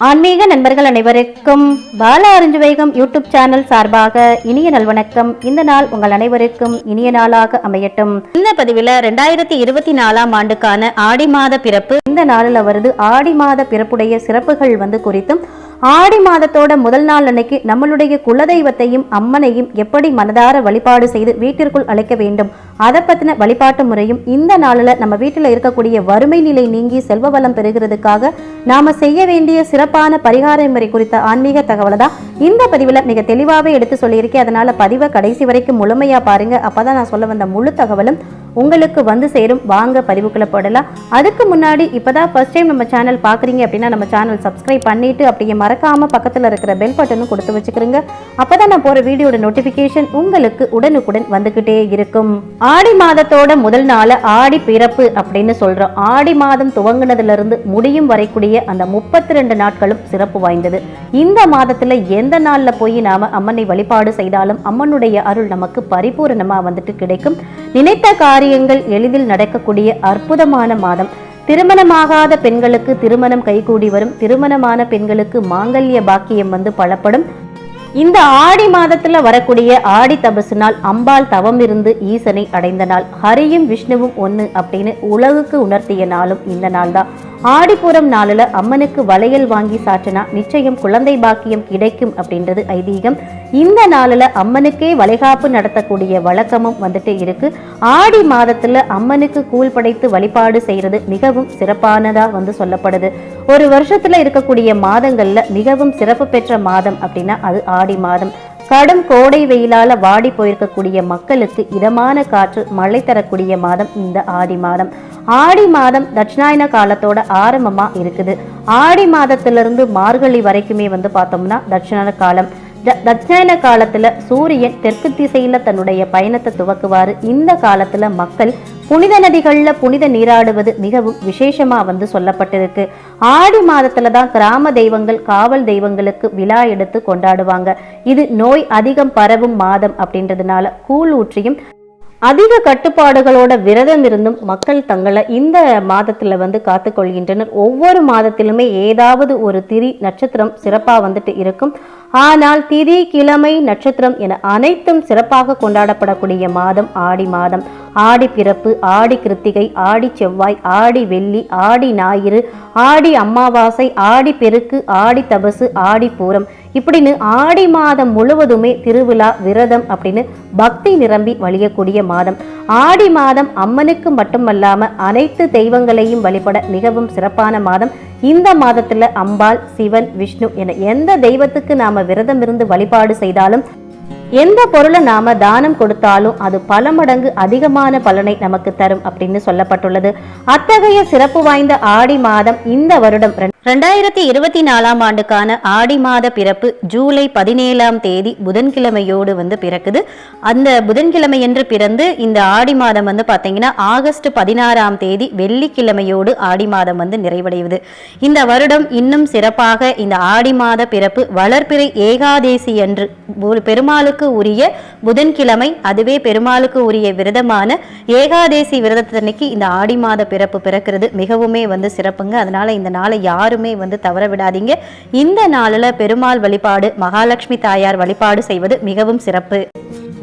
ஆன்மீக நண்பர்கள் அனைவருக்கும் பால அறிஞ்சு வைகம் யூடியூப் சேனல் சார்பாக இனிய நல்வணக்கம் இந்த நாள் உங்கள் அனைவருக்கும் இனிய நாளாக அமையட்டும். இந்த பதிவில் ரெண்டாயிரத்தி இருபத்தி நாலாம் ஆண்டுக்கான ஆடி மாத பிறப்பு இந்த நாளில் வருது ஆடி மாத பிறப்புடைய சிறப்புகள் வந்து குறித்தும் ஆடி மாதத்தோட முதல் நாள் அன்னைக்கு நம்மளுடைய குலதெய்வத்தையும் அம்மனையும் எப்படி மனதார வழிபாடு செய்து வீட்டிற்குள் அழைக்க வேண்டும்? அதை பத்தின வழிபாட்டு முறையும் இந்த நாளில் நம்ம வீட்டில் இருக்கக்கூடிய வறுமை நிலை நீங்கி செல்வ வளம் பெறுகிறதுக்காக நாம செய்ய வேண்டிய சிறப்பான பரிகார முறை குறித்த ஆன்மீக தகவலை தான் இந்த பதிவில் மிக தெளிவாகவே எடுத்து சொல்லியிருக்கேன். அதனால பதிவை கடைசி வரைக்கும் முழுமையா பாருங்க. அப்பதான் நான் சொல்ல வந்த முழு தகவலும் உங்களுக்கு வந்து சேரும். வாங்க பதிவுக்குள்ள போடலாம். அதுக்கு முன்னாடி இப்பதான் ஃபர்ஸ்ட் டைம் நம்ம சேனல் பார்க்குறீங்க அப்படின்னா நம்ம சேனல் சப்ஸ்கிரைப் பண்ணிட்டு அப்படியே மறக்காம பக்கத்தில் இருக்கிற பெல் பட்டனும் கொடுத்து வச்சுக்கிறீங்க. அப்பதான் நான் போற வீடியோட நோட்டிபிகேஷன் உங்களுக்கு உடனுக்குடன் வந்துகிட்டே இருக்கும். ஆடி மாதத்தோட முதல் நாள் ஆடி பிறப்பு அப்படின்னு சொல்றோம். ஆடி மாதம் துவங்கினதுலேருந்து முடியும் வரைக்கூடிய அந்த முப்பத்தி ரெண்டு நாட்களும் சிறப்பு வாய்ந்தது. இந்த மாதத்தில் எந்த நாளில் போய் நாம அம்மனை வழிபாடு செய்தாலும் அம்மனுடைய அருள் நமக்கு பரிபூரணமாக வந்துட்டு கிடைக்கும். நினைத்த காரியம் காரியங்கள் எளிதில் நடக்கக்கூடிய அற்புதமான மாதம். திருமணமாகாத பெண்களுக்கு திருமணம் கைகூடி வரும். திருமணமான பெண்களுக்கு மாங்கல்ய பாக்கியம் வந்து பலப்படும். இந்த ஆடி மாதத்துல வரக்கூடிய ஆடி தபசு நாள் அம்பாள் தவம் இருந்து ஈசனை அடைந்த நாள். ஹரியும் விஷ்ணுவும் ஒன்று அப்படின்னு உலகுக்கு உணர்த்திய நாளும் இந்த நாள் தான் ஆடிப்புறம் நாளில் அம்மனுக்கு வளையல் வாங்கி சாற்றினா நிச்சயம் குழந்தை பாக்கியம் கிடைக்கும் அப்படின்றது ஐதீகம். இந்த நாளில் அம்மனுக்கே வளைகாப்பு நடத்தக்கூடிய வழக்கமும் வந்துட்டு இருக்கு. ஆடி மாதத்துல அம்மனுக்கு கூழ் படைத்து வழிபாடு செய்யறது மிகவும் சிறப்பானதா வந்து சொல்லப்படுது. ஒரு வருஷத்துல இருக்கக்கூடிய மாதங்கள்ல மிகவும் சிறப்பு பெற்ற மாதம் அப்படின்னா அது ஆடி மாதம். கடும் கோடை வெயிலால வாடி போயிருக்கக்கூடிய மக்களுக்கு இதமான காற்று மழை தரக்கூடிய மாதம் இந்த ஆடி மாதம். ஆடி மாதம் தட்சிணாயன காலத்தோட ஆரம்பமா இருக்குது. ஆடி மாதத்திலிருந்து மார்கழி வரைக்குமே வந்து பார்த்தோம்னா தட்சிணாயன காலம். தட்சிணாயன காலத்துல சூரியன் தெற்கு திசையில தன்னுடைய பயணத்தை துவக்குவாரு. இந்த காலத்துல மக்கள் புனித நதிகள்ல புனித நீராடுவது மிகவும் விசேஷமா வந்து சொல்லப்பட்டிருக்கு. ஆடி மாதத்துல தான் கிராம தெய்வங்கள் காவல் தெய்வங்களுக்கு விழா எடுத்து கொண்டாடுவாங்க. இது நோய் அதிகம் பரவும் மாதம் அப்படின்றதுனால கூழ் ஊற்றியும் அதிக கட்டுப்பாடுகளோட விரதம் இருந்தும் மக்கள் தங்களை இந்த மாதத்துல வந்து காத்துக்கொள்கின்றனர். ஒவ்வொரு மாதத்திலுமே ஏதாவது ஒரு திரி நட்சத்திரம் சிறப்பா வந்துட்டு இருக்கும். ஆனால் திதி கிழமை நட்சத்திரம் என அனைத்தும் சிறப்பாக கொண்டாடப்படக்கூடிய மாதம் ஆடி மாதம். ஆடி பிறப்பு ஆடி கிருத்திகை ஆடி செவ்வாய் ஆடி வெள்ளி ஆடி ஞாயிறு ஆடி அமாவாசை ஆடி பெருக்கு ஆடி தபசு ஆடி பூரம். இப்படின்னு ஆடி மாதம் முழுவதுமே திருவிழா விரதம் அப்படின்னு பக்தி நிரம்பி வழியக்கூடிய மாதம். ஆடி மாதம் அம்மனுக்கு மட்டுமல்லாம அனைத்து தெய்வங்களையும் வழிபட மிகவும் சிறப்பான மாதம். இந்த மாதத்துல அம்பாள் சிவன் விஷ்ணு என எந்த தெய்வத்துக்கு நாம விரதம் இருந்து வழிபாடு செய்தாலும் எந்த பொருளை நாம தானம் கொடுத்தாலும் அது பல மடங்கு அதிகமான பலனை நமக்கு தரும் அப்படின்னு சொல்லப்பட்டுள்ளது. அத்தகைய சிறப்பு வாய்ந்த ஆடி மாதம் இந்த வருடம் ரெண்டாயிரத்தி இருபத்தி நாலாம் ஆண்டுக்கான ஆடி மாத பிறப்பு ஜூலை பதினேழாம் தேதி புதன்கிழமையோடு வந்து பிறக்குது. அந்த புதன்கிழமை என்று பிறந்து இந்த ஆடி மாதம் வந்து பார்த்தீங்கன்னா ஆகஸ்ட் பதினாறாம் தேதி வெள்ளிக்கிழமையோடு ஆடி மாதம் வந்து நிறைவடைவது இந்த வருடம் இன்னும் சிறப்பாக இந்த ஆடி மாத பிறப்பு வளர்பிறை ஏகாதேசி என்று ஒரு பெருமாளுக்கு உரிய புதன்கிழமை அதுவே பெருமாளுக்கு உரிய விரதமான ஏகாதேசி விரதத்தன்னைக்கு இந்த ஆடி மாத பிறப்பு பிறக்கிறது. மிகவுமே வந்து சிறப்புங்க. அதனால இந்த நாளை யாரும் யாருமே வந்து தவற விடாதீங்க. இந்த நாளில் பெருமாள் வழிபாடு மகாலட்சுமி தாயார் வழிபாடு செய்வது மிகவும் சிறப்பு.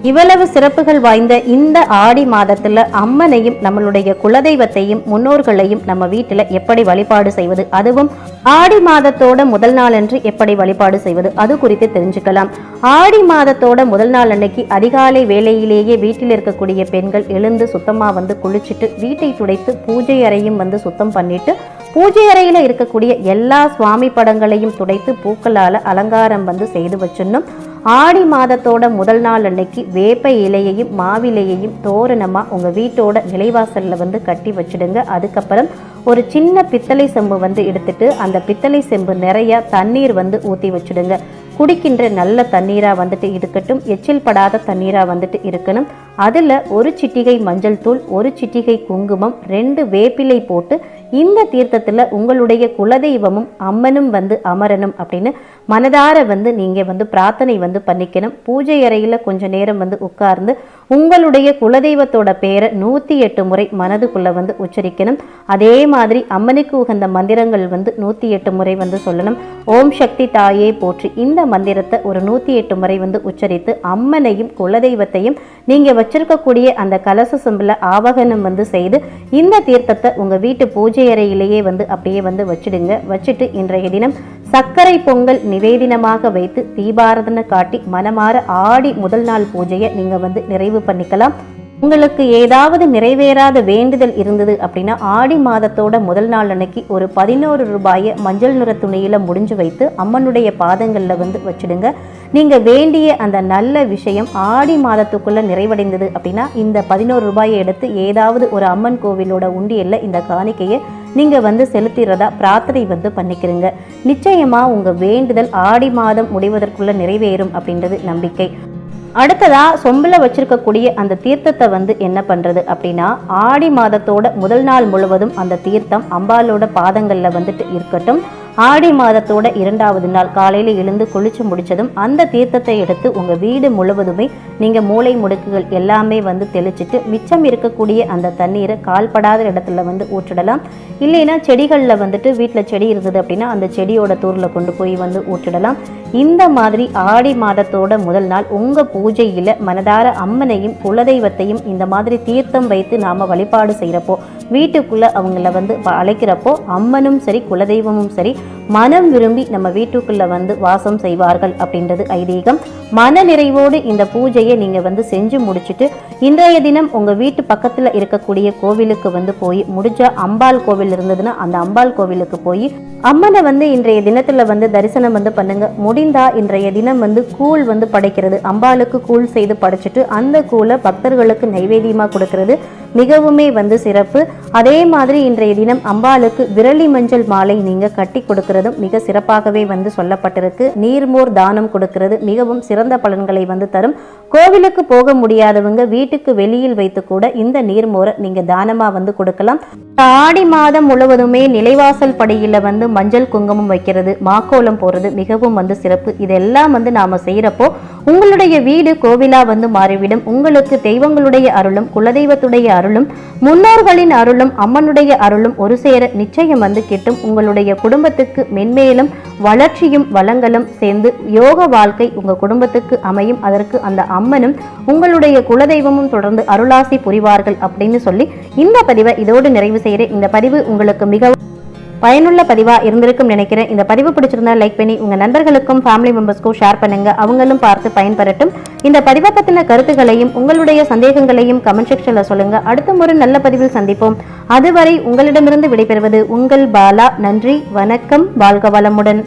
இவ்வளவு சிறப்புகள் வாய்ந்த இந்த ஆடி மாதத்தில் அம்மனையும் நம்மளுடைய குலதெய்வத்தையும் முன்னோர்களையும் நம்ம வீட்டில் எப்படி வழிபாடு செய்வது அதுவும் ஆடி மாதத்தோட முதல் நாள் அன்று எப்படி வழிபாடு செய்வது அது குறித்து தெரிஞ்சுக்கலாம். ஆடி மாதத்தோட முதல் நாள் அன்னைக்கு அதிகாலை வேளையிலேயே வீட்டில் இருக்கக்கூடிய பெண்கள் எழுந்து சுத்தமாக வந்து குளிச்சுட்டு வீட்டை துடைத்து பூஜை அறையும் வந்து சுத்தம் பண்ணிட்டு பூஜை அறையில் இருக்கக்கூடிய எல்லா சுவாமி படங்களையும் துடைத்து பூக்களால் அலங்காரம் வந்து செய்து வச்சிடணும். ஆடி மாதத்தோட முதல் நாள் அன்னைக்கு வேப்ப இலையையும் மாவிலையையும் தோரணமாக உங்கள் வீட்டோட நிலைவாசலில் வந்து கட்டி வச்சிடுங்க. அதுக்கப்புறம் ஒரு சின்ன பித்தளை செம்பு வந்து எடுத்துட்டு அந்த பித்தளை செம்பு நிறைய தண்ணீர் வந்து ஊற்றி வச்சிடுங்க. குடிக்கின்ற நல்ல தண்ணீராக வந்துட்டு இருக்கட்டும். எச்சில் படாத தண்ணீராக வந்துட்டு இருக்கணும். அதில் ஒரு சிட்டிகை மஞ்சள் தூள் ஒரு சிட்டிகை குங்குமம் ரெண்டு வேப்பிலை போட்டு இந்த தீர்த்தத்தில் உங்களுடைய குலதெய்வமும் அம்மனும் வந்து அமரணும் அப்படின்னு மனதார வந்து நீங்கள் வந்து பிரார்த்தனை வந்து பண்ணிக்கணும். பூஜை அறையில் கொஞ்ச நேரம் வந்து உட்கார்ந்து உங்களுடைய குலதெய்வத்தோட பேரை நூற்றி எட்டு முறை மனதுக்குள்ளே வந்து உச்சரிக்கணும். அதே மாதிரி அம்மனுக்கு உகந்த மந்திரங்கள் வந்து நூற்றி எட்டு முறை வந்து சொல்லணும். ஓம் சக்தி தாயே போற்றி. இந்த மந்திரத்தை ஒரு நூற்றி எட்டு முறை வந்து உச்சரித்து அம்மனையும் குலதெய்வத்தையும் நீங்கள் வச்சிருக்கக்கூடிய அந்த கலச சொம்பில் ஆவகனம் வந்து செய்து இந்த தீர்த்தத்தை உங்கள் வீட்டு பூஜை அறையிலேயே வந்து அப்படியே வந்து வச்சிடுங்க. வச்சுட்டு இன்றைய தினம் சர்க்கரை பொங்கல் நிவேதினமாக வைத்து தீபாரதனை காட்டி மனமாற ஆடி முதல் நாள் பூஜையை நீங்கள் வந்து நிறைவு பண்ணிக்கலாம். உங்களுக்கு ஏதாவது நிறைவேறாத வேண்டுதல் இருந்தது அப்படின்னா ஆடி மாதத்தோட முதல் நாள் அன்னைக்கு ஒரு பதினோரு ரூபாயை மஞ்சள் நிற துணியில் முடிஞ்சு வைத்து அம்மனுடைய பாதங்களில் வந்து வச்சிடுங்க. நீங்க வேண்டிய அந்த நல்ல விஷயம் ஆடி மாதத்துக்குள்ள நிறைவடைந்தது அப்படின்னா இந்த பதினோரு ரூபாயை எடுத்து ஏதாவது ஒரு அம்மன் கோவிலோட உண்டியல்ல இந்த காணிக்கையை நீங்க வந்து செலுத்திடுறதா பிரார்த்தனை வந்து பண்ணிக்கிறீங்க. நிச்சயமா உங்க வேண்டுதல் ஆடி மாதம் முடிவதற்குள்ள நிறைவேறும் அப்படின்றது நம்பிக்கை. அடுத்ததா சொம்பில் வச்சிருக்கக்கூடிய அந்த தீர்த்தத்தை வந்து என்ன பண்றது அப்படின்னா ஆடி மாதத்தோட முதல் நாள் முழுவதும் அந்த தீர்த்தம் அம்பாலோட பாதங்கள்ல வந்துட்டு இருக்கட்டும். ஆடி மாதத்தோட இரண்டாவது நாள் காலையில் எழுந்து குளிச்சு முடிச்சதும் அந்த தீர்த்தத்தை எடுத்து உங்கள் வீடு முழுவதுமே நீங்கள் மூளை முடுக்குகள் எல்லாமே வந்து தெளிச்சிட்டு மிச்சம் இருக்கக்கூடிய அந்த தண்ணீரை கால்படாத இடத்துல வந்து ஊற்றிடலாம். இல்லைன்னா செடிகளில் வந்துட்டு வீட்டில் செடி இருந்தது அப்படின்னா அந்த செடியோட தூரில் கொண்டு போய் வந்து ஊற்றிடலாம். இந்த மாதிரி ஆடி மாதத்தோட முதல் நாள் உங்கள் பூஜையில் மனதார அம்மனையும் குலதெய்வத்தையும் இந்த மாதிரி தீர்த்தம் வைத்து நாம் வழிபாடு செய்கிறப்போ வீட்டுக்குள்ளே அவங்கள வந்து அழைக்கிறப்போ அம்மனும் சரி குலதெய்வமும் சரி மனம் விரும்பி நம்ம வீட்டுக்குள்ள வந்து வாசம் செய்வார்கள் அப்படின்றது ஐதீகம். மன நிறைவோடு இந்த பூஜையை நீங்க வந்து செஞ்சு முடிச்சுட்டு இன்றைய தினம் உங்க வீட்டு பக்கத்துல இருக்கக்கூடிய கோவிலுக்கு வந்து போய் முடிஞ்சா அம்பாள் கோவில் இருந்ததுன்னா அந்த அம்பாள் கோவிலுக்கு போய் அம்மனை வந்து இன்றைய தினத்துல வந்து தரிசனம் வந்து பண்ணுங்க. முடிந்தா இன்றைய தினம் வந்து கூழ் வந்து படைக்கிறது. அம்பாளுக்கு கூழ் செய்து படைச்சிட்டு அந்த கூழை பக்தர்களுக்கு நைவேத்தியமா கொடுக்கிறது. மிகவுமே வந்து சிறப்பு. அதே மாதிரி இன்றைய தினம் அம்பாளுக்கு விரலி மஞ்சள் மாலை நீங்க கட்டி கொடுக்கிறதும் மிக சிறப்பாகவே வந்து சொல்லப்பட்டிருக்கு. நீர்மோர் தானம் கொடுக்கிறது மிகவும் சிறந்த பலன்களை வந்து தரும். கோவிலுக்கு போக முடியாதவங்க வீட்டுக்கு வெளியில் வைத்து கூட இந்த நீர்மோரை நீங்க தானமா வந்து கொடுக்கலாம். ஆடி மாதம் முழுவதுமே நிலைவாசல் படியில வந்து மஞ்சள் குங்குமம் வைக்கிறது மாக்கோலம் போறது மிகவும் வந்து சிறப்பு. இதெல்லாம் வந்து நாம செய்யறப்போ உங்களுடைய வீடு கோவிலா வந்து மாறிவிடும். உங்களுக்கு தெய்வங்களுடைய அருளும் குலதெய்வத்துடைய அருளும் முன்னோர்களின் அருளும் அம்மனுடைய அருளும் ஒரு சேர நிச்சயம் வந்து கிட்டும். உங்களுடைய குடும்பத்துக்கு மென்மேலும் வளர்ச்சியும் வளங்களும் சேர்ந்து யோக வாழ்க்கை உங்க குடும்பத்துக்கு அமையும். அதற்கு அந்த அம்மனும் உங்களுடைய குலதெய்வமும் தொடர்ந்து அருளாசி புரிவார்கள் அப்படின்னு சொல்லி இந்த பதிவை இதோடு நிறைவு செய்கிறேன் இந்த பதிவு உங்களுக்கு மிகவும் பயனுள்ள பதிவா இருந்திருக்கும் நினைக்கிறேன். இந்த பதிவு பிடிச்சிருந்தா லைக் பண்ணி உங்க நண்பர்களுக்கும் ஃபேமிலி மெம்பர்ஸ்க்கும் ஷேர் பண்ணுங்க. அவங்களும் பார்த்து பயன்பெறட்டும். இந்த பதிவை பத்தின கருத்துக்களையும் உங்களுடைய சந்தேகங்களையும் கமெண்ட் செக்ஷன்ல சொல்லுங்க. அடுத்த ஒரு நல்ல பதிவில் சந்திப்போம். அதுவரை உங்களிடமிருந்து விடைபெறுவது உங்கள் பாலா. நன்றி வணக்கம் வாழ்க வளமுடன்.